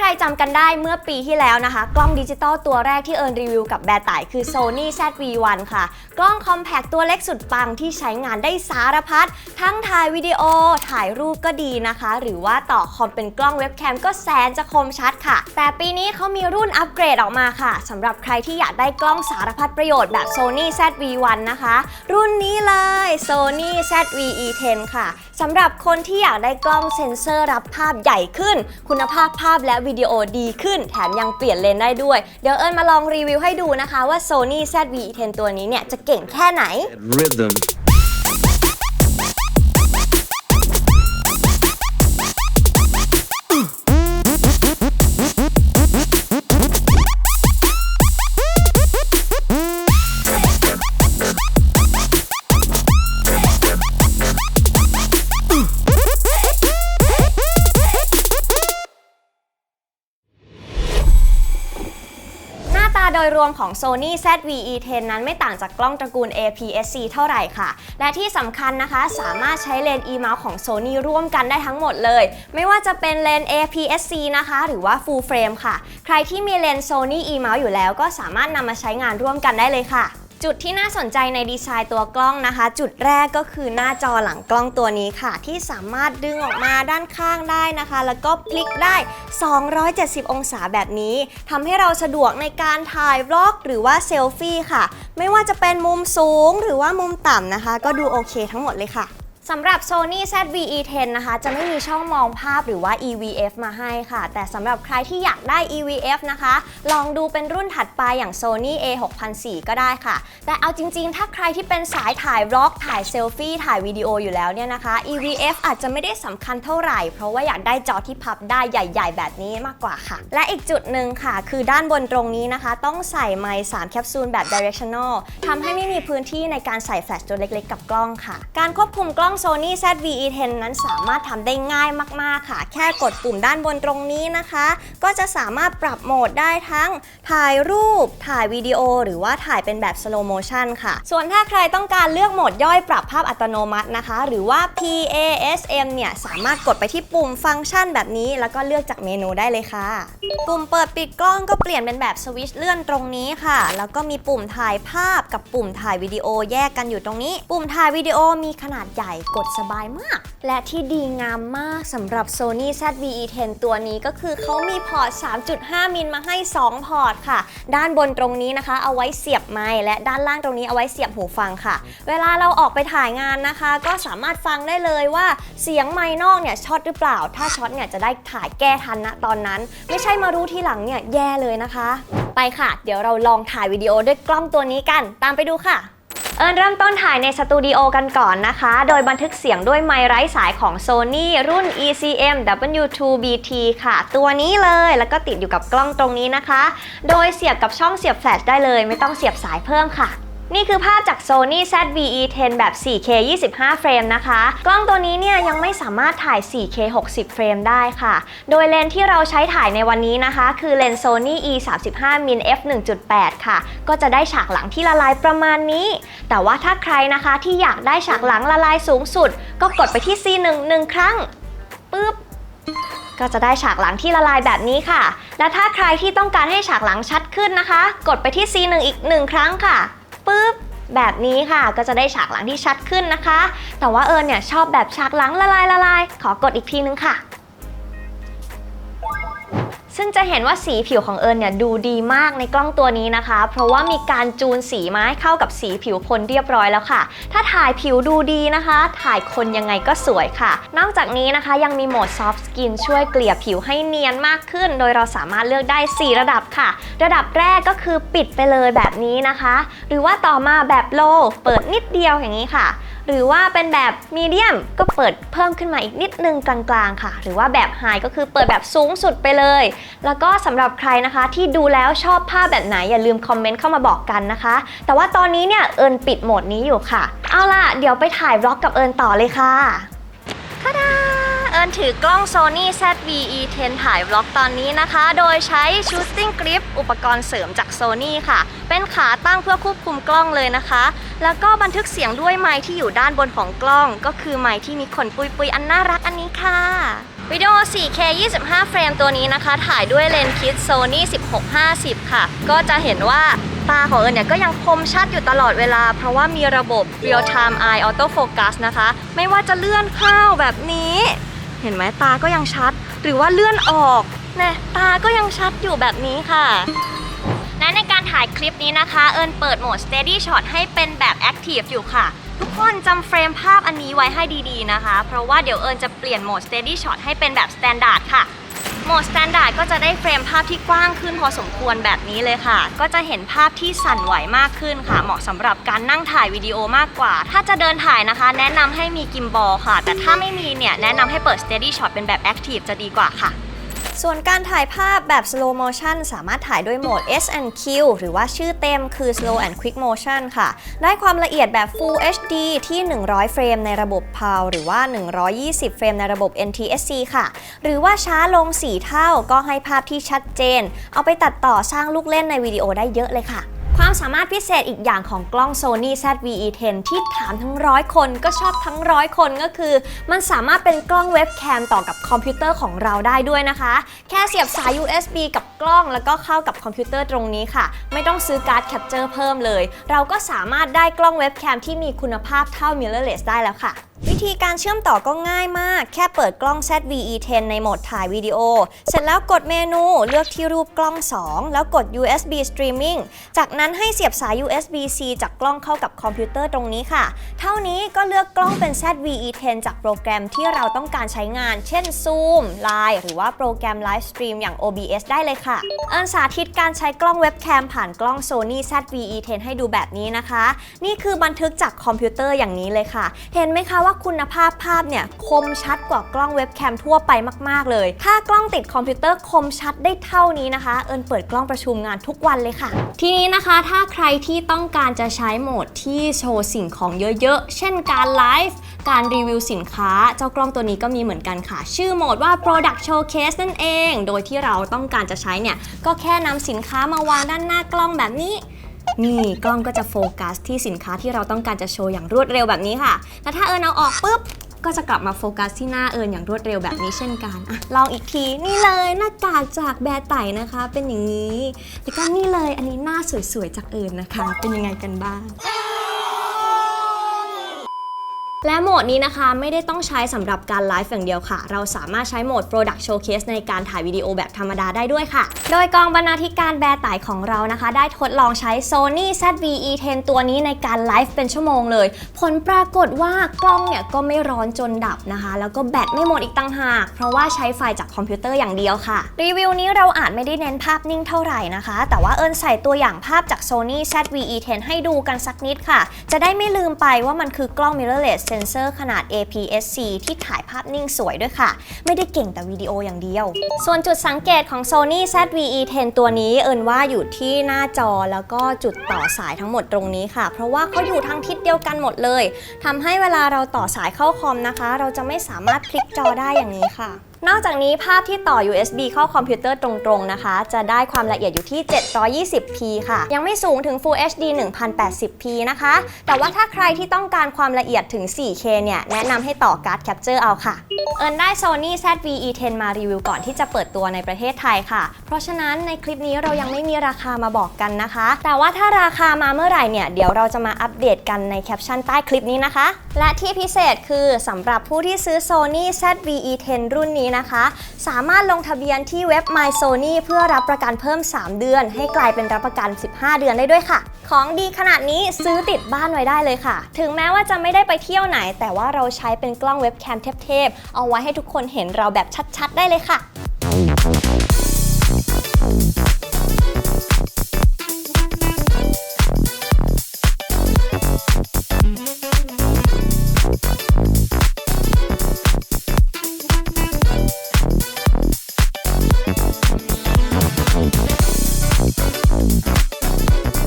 ใครจำกันได้เมื่อปีที่แล้วนะคะ กล้องดิจิตอลตัวแรกที่เอิญรีวิวกับแบร์ไต่คือ Sony ZV-1 ค่ะ กล้องคอมแพคตัวเล็กสุดปังที่ใช้งานได้สารพัด ทั้งถ่ายวิดีโอ ถ่ายรูปก็ดีนะคะ หรือว่าต่อคอมเป็นกล้องเว็บแคมก็แสนจะคมชัดค่ะ แต่ปีนี้เขามีรุ่นอัปเกรดออกมาค่ะสำหรับใครที่อยากได้กล้องสารพัดประโยชน์แบบ Sony ZV-1 นะคะ รุ่นนี้เลย Sony ZV-E10 ค่ะสำหรับคนที่อยากได้กล้องเซ็นเซอร์รับภาพใหญ่ขึ้น คุณภาพภาพและวิดีโอดีขึ้น แถมยังเปลี่ยนเลนได้ด้วย เดี๋ยวเอิญมาลองรีวิวให้ดูนะคะว่า Sony ZV-E10 ตัวนี้เนี่ยจะเก่งแค่ไหน rhythm. ยรวมของ Sony ZV-E10 นั้นไม่ต่างจากกล้องตระกูล APS-C เท่าไหร่ค่ะ และที่สำคัญนะคะสามารถใช้เลนส์ E-mount ของ Sony ร่วมกันได้ทั้งหมดเลย ไม่ว่าจะเป็นเลนส์ APS-C นะคะ หรือว่า Full Frame ค่ะ ใครที่มีเลนส์ Sony E-mount อยู่แล้วก็สามารถนำมาใช้งานร่วมกันได้เลยค่ะ จุดที่น่าสนใจในดีไซน์ตัวกล้องนะคะ จุดแรกก็คือหน้าจอหลังกล้องตัวนี้ค่ะ ที่สามารถดึงออกมาด้านข้างได้นะคะ แล้วก็พลิกได้ 270 องศาแบบนี้ทำให้เราสะดวกในการถ่ายบล็อก หรือว่าเซลฟี่ค่ะ ไม่ว่าจะเป็นมุมสูงหรือว่ามุมต่ำนะคะ ก็ดูโอเคทั้งหมดเลยค่ะ สำหรับ Sony ZV-E10 นะคะ จะไม่มีช่องมองภาพหรือว่า EVF มาให้ค่ะ แต่สำหรับใครที่อยากได้ EVF นะคะ ลองดูเป็นรุ่นถัดไปอย่าง Sony A6004 ก็ได้ค่ะ แต่เอาจริงๆ ถ้าใครที่เป็นสายถ่ายบล็อกถ่ายเซลฟี่ ถ่ายวิดีโออยู่แล้วเนี่ยนะคะ EVF อาจจะไม่ได้สำคัญเท่าไหร่ เพราะว่าอยากได้จอที่พับได้ใหญ่ ๆ แบบนี้มากกว่าค่ะ และอีกจุดหนึ่งค่ะ คือด้านบนตรงนี้นะคะ ต้องใส่ไมค์3แคปซูลแบบ directional ทำให้ไม่มีพื้นที่ในการใส่แฟลชตัวเล็กๆ กับกล้องค่ะ การควบคุมกล้อง Sony ZV-E10 นั้นสามารถทำได้ง่ายมาก ๆ ค่ะ แค่กดปุ่มด้านบนตรงนี้นะคะ ก็จะสามารถปรับโหมดได้ทั้งถ่ายรูป ถ่ายวิดีโอ หรือว่าถ่ายเป็นแบบ slow motion ค่ะ ส่วนถ้าใครต้องการเลือกโหมดย่อยปรับภาพอัตโนมัตินะคะ หรือว่า PASM เนี่ยสามารถกดไปที่ปุ่มฟังก์ชันแบบนี้ แล้วก็เลือกจากเมนูได้เลยค่ะ ปุ่มเปิดปิดกล้องก็เปลี่ยนเป็นแบบสวิตช์เลื่อนตรงนี้ค่ะ แล้วก็มีปุ่มถ่ายภาพกับปุ่มถ่ายวิดีโอแยกกันอยู่ตรงนี้ ปุ่มถ่ายวิดีโอมีขนาดใหญ่กดสบายมาก และที่ดีงามมากสำหรับ Sony ZV-E10 ตัวนี้ก็คือเขามีพอร์ต 3.5 มิลมาให้ 2 พอร์ตค่ะ ด้านบนตรงนี้นะคะ เอาไว้เสียบไมค์และด้านล่างตรงนี้เอาไว้เสียบหูฟังค่ะ เวลาเราออกไปถ่ายงานนะคะ ก็สามารถฟังได้เลยว่าเสียงไมค์นอกเนี่ยช็อตหรือเปล่า ถ้าช็อตเนี่ยจะได้ถ่ายแก้ทันนะตอนนั้น ไม่ใช่มารู้ทีหลังเนี่ยแย่เลยนะคะ ไปค่ะ เดี๋ยวเราลองถ่ายวิดีโอด้วยกล้องตัวนี้กัน ตามไปดูค่ะ เอิญเริ่มต้นถ่ายในสตูดิโอกันก่อนนะคะ โดยบันทึกเสียงด้วยไมค์ไร้สายของ Sony รุ่น ECM W2BT ค่ะ ตัวนี้เลยแล้วก็ติดอยู่กับกล้องตรงนี้นะคะ โดยเสียบกับช่องเสียบแฟลชได้เลย ไม่ต้องเสียบสายเพิ่มค่ะ นี่คือภาพจาก Sony ZV-E10 แบบ 4K 25 เฟรมนะคะ กล้องตัวนี้เนี่ยยังไม่สามารถถ่าย 4K 60 เฟรมได้ค่ะ โดยเลนส์ที่เราใช้ถ่ายในวันนี้นะคะ คือเลนส์ Sony E 35 min f 1.8 ค่ะ ก็จะได้ฉากหลังที่ละลายประมาณนี้ แต่ว่าถ้าใครนะคะที่อยากได้ฉากหลังละลายสูงสุด ก็กดไปที่ C1 หนึ่งครั้งปึ๊บก็จะได้ฉากหลังที่ละลายแบบนี้ค่ะ และถ้าใครที่ต้องการให้ฉากหลังชัดขึ้นนะคะ กดไปที่ C1 อีกหนึ่งครั้งค่ะ ปึ๊บแบบนี้ค่ะก็จะได้ฉากหลังที่ชัดขึ้นนะคะ แต่ว่าเอิญเนี่ยชอบแบบฉากหลังละลายละลายขอกดอีกทีนึงค่ะ ซึ่งจะเห็นว่าสีผิวของเอิญเนี่ยดูดีมากในกล้องตัวนี้นะคะ เพราะว่ามีการจูนสีมาให้เข้ากับสีผิวคนเรียบร้อยแล้วค่ะ ถ้าถ่ายผิวดูดีนะคะ ถ่ายคนยังไงก็สวยค่ะ นอกจากนี้นะคะยังมีโหมด soft skin ช่วยเกลี่ยผิวให้เนียนมากขึ้น โดยเราสามารถเลือกได้ 4 ระดับค่ะ ระดับแรกก็คือปิดไปเลยแบบนี้นะคะ หรือว่าต่อมาแบบ low เปิดนิดเดียวอย่างนี้ค่ะ หรือว่าเป็นแบบมีเดียมก็เปิดเพิ่มขึ้นมาอีกนิดนึงกลางๆค่ะ หรือว่าแบบไฮก็คือเปิดแบบสูงสุดไปเลย แล้วก็สำหรับใครนะคะ ที่ดูแล้วชอบภาพแบบไหนอย่าลืมคอมเมนต์เข้ามาบอกกันนะคะ แต่ว่าตอนนี้เนี่ยเอิญปิดโหมดนี้อยู่ค่ะ เอาล่ะ เดี๋ยวไปถ่ายบล็อกกับเอิญต่อเลยค่ะทาดา อิญถือกล้อง Sony ZV-E10 ถ่ายบล็อกตอนนี้นะคะ โดยใช้ Shooting Grip อุปกรณ์เสริมจาก Sony ค่ะ เป็นขาตั้งเพื่อควบคุมกล้องเลยนะคะ แล้วก็บันทึกเสียงด้วยไมค์ที่อยู่ด้านบนของกล้อง ก็คือไมค์ที่มีขนปุยๆอันน่ารักอันนี้ค่ะวิดีโอ 4K 25 เฟรมตัวนี้นะคะ ถ่ายด้วยเลนส์คิด Sony 1650 ค่ะ ก็จะเห็นว่าตาของเอิญเนี่ยก็ยังคมชัดอยู่ตลอด웨ลา เพราะว่ามีระบบ Real Time Eye Auto Focus นะคะ ไม่ว่าจะเลื่อนเข้าแบบนี้ เห็นไหมตาก็ยังชัด หรือว่าเลื่อนออกเนี่ยตาก็ยังชัดอยู่แบบนี้ค่ะ และในการถ่ายคลิปนี้นะคะ เอิญเปิดโหมด Steady Shot ให้เป็นแบบ Active อยู่ค่ะ ทุกคนจำเฟรมภาพอันนี้ไว้ให้ดีๆนะคะ เพราะว่าเดี๋ยวเอิญจะเปลี่ยนโหมด Steady Shot ให้เป็นแบบ Standard ค่ะ โหมด Standard ก็จะได้เฟรมภาพที่กว้างขึ้นพอสมควรแบบนี้เลยค่ะ ก็จะเห็นภาพที่สั่นไหวมากขึ้นค่ะ เหมาะสำหรับการนั่งถ่ายวิดีโอมากกว่า ถ้าจะเดินถ่ายนะคะ แนะนำให้มีกิมบอลค่ะ แต่ถ้าไม่มีเนี่ยแนะนำให้เปิด Steady Shot เป็นแบบ Active จะดีกว่าค่ะ ส่วนการถ่ายภาพแบบ slow motion สามารถถ่ายด้วยโหมด S&Q หรือว่าชื่อเต็มคือ slow and quick motion ค่ะ ได้ความละเอียดแบบ full HD ที่ 100 เฟรมในระบบ PAL หรือว่า 120 เฟรมในระบบ NTSC ค่ะ หรือว่าช้าลง 4 เท่าก็ให้ภาพที่ชัดเจน เอาไปตัดต่อสร้างลูกเล่นในวิดีโอได้เยอะเลยค่ะ ความสามารถพิเศษอีกอย่างของกล้อง Sony ZV-E10 ที่ถามทั้งร้อยคนก็ชอบทั้งร้อยคนก็คือ มันสามารถเป็นกล้องเว็บแคมต่อกับคอมพิวเตอร์ของเราได้ด้วยนะคะ แค่เสียบสาย USB กับกล้องแล้วก็เข้ากับคอมพิวเตอร์ตรงนี้ค่ะ ไม่ต้องซื้อการ์ดแคปเจอร์เพิ่มเลย เราก็สามารถได้กล้องเว็บแคมที่มีคุณภาพเท่า mirrorless ได้แล้วค่ะ วิธีการเชื่อมต่อก็ง่ายมาก แค่เปิดกล้อง ZV-E10 ในโหมดถ่ายวิดีโอ เสร็จแล้วกดเมนูเลือกที่รูปกล้อง 2 แล้วกด USB Streaming จากนั้นให้เสียบสาย USB-C จากกล้องเข้ากับคอมพิวเตอร์ตรงนี้ค่ะ เท่านี้ก็เลือกกล้องเป็น ZV-E10 จากโปรแกรมที่เราต้องการใช้งาน เช่น Zoom Line หรือว่าโปรแกรม Live Stream อย่าง OBS ได้เลยค่ะเอิญสาธิตการใช้กล้องเว็บแคมผ่านกล้อง Sony ZV-E10 ให้ดูแบบนี้นะคะ นี่คือบันทึกจากคอมพิวเตอร์อย่างนี้เลยค่ะ เห็นไหมคะว่าว่าคุณภาพภาพเนี่ยคมชัดกว่ากล้องเว็บแคมทั่วไปมาก ๆ เลย ถ้ากล้องติดคอมพิวเตอร์คมชัดได้เท่านี้นะคะ เอิญเปิดกล้องประชุมงานทุกวันเลยค่ะ ทีนี้นะคะถ้าใครที่ต้องการจะใช้โหมดที่โชว์สิ่งของเยอะๆ เช่นการไลฟ์การรีวิวสินค้า เจ้ากล้องตัวนี้ก็มีเหมือนกันค่ะ ชื่อโหมดว่า Product Showcase นั่นเอง โดยที่เราต้องการจะใช้เนี่ยก็แค่นำสินค้ามาวางด้านหน้ากล้องแบบนี้ นี่กล้องก็จะโฟกัสที่สินค้าที่เราต้องการจะโชว์อย่างรวดเร็วแบบนี้ค่ะแล้วถ้าเอิญเอาออกปุ๊บก็จะกลับมาโฟกัสที่หน้าเอิญอย่างรวดเร็วแบบนี้เช่นกันอะลองอีกทีนี่เลยหน้ากากจากแบร์ไต่นะคะ เป็นอย่างนี้แล้วก็นี่เลยอันนี้หน้าสวยๆจากเอิญนะคะ เป็นยังไงกันบ้าง และโหมดนี้นะคะไม่ได้ต้องใช้สำหรับการไลฟ์อย่างเดียวค่ะ เราสามารถใช้โหมด Product Showcase ในการถ่ายวิดีโอแบบธรรมดาได้ด้วยค่ะ โดยกองบรรณาธิการแบร์ไต่ของเรานะคะ ได้ทดลองใช้ Sony ZV-E10 ตัวนี้ในการไลฟ์เป็นชั่วโมงเลย ผลปรากฏว่ากล้องเนี่ยก็ไม่ร้อนจนดับนะคะ แล้วก็แบตไม่หมดอีกตั้งหาก เพราะว่าใช้ไฟจากคอมพิวเตอร์อย่างเดียวค่ะ รีวิวนี้เราอาจไม่ได้เน้นภาพนิ่งเท่าไหร่นะคะ แต่ว่าเอิญใส่ตัวอย่างภาพจาก Sony ZV-E10 ให้ดูกันสักนิดค่ะ จะได้ไม่ลืมไปว่ามันคือกล้อง mirrorless ซนเซอร์ขนาด APS-C ที่ถ่ายภาพนิ่งสวยด้วยค่ะ ไม่ได้เก่งแต่วิดีโออย่างเดียว ส่วนจุดสังเกตของ Sony ZV-E10 ตัวนี้เอินว่าอยู่ที่หน้าจอแล้วก็จุดต่อสายทั้งหมดตรงนี้ค่ะ เพราะว่าเขาอยู่ทางทิศเดียวกันหมดเลยทำให้เวลาเราต่อสายเข้าคอมนะคะ เราจะไม่สามารถพลิกจอได้อย่างนี้ค่ะ นอกจากนี้ภาพที่ต่อ USB เข้าคอมพิวเตอร์ตรงๆนะคะ จะได้ความละเอียดอยู่ที่ 720p ค่ะ ยังไม่สูงถึง Full HD 1080p นะคะ แต่ว่าถ้าใครที่ต้องการความละเอียดถึง 4K เนี่ย แนะนำให้ต่อการ์ดแคปเจอร์เอาค่ะ เอินได้ Sony ZV-E10 มารีวิวก่อนที่จะเปิดตัวในประเทศไทยค่ะ เพราะฉะนั้นในคลิปนี้เรายังไม่มีราคามาบอกกันนะคะ แต่ว่าถ้าราคามาเมื่อไหร่เนี่ย เดี๋ยวเราจะมาอัปเดตกันในแคปชั่นใต้คลิปนี้นะคะ และที่พิเศษคือสำหรับผู้ที่ซื้อ Sony ZV-E10 รุ่นนี้นี้นะคะ สามารถลงทะเบียนที่เว็บ My Sony เพื่อรับประกันเพิ่ม 3 เดือน ให้กลายเป็นรับประกัน 15 เดือนได้ด้วยค่ะ ของดีขนาดนี้ซื้อติดบ้านไว้ได้เลยค่ะ ถึงแม้ว่าจะไม่ได้ไปเที่ยวไหน แต่ว่าเราใช้เป็นกล้องเว็บแคมเทพๆเอาไว้ให้ทุกคนเห็นเราแบบชัดๆ ได้เลยค่ะ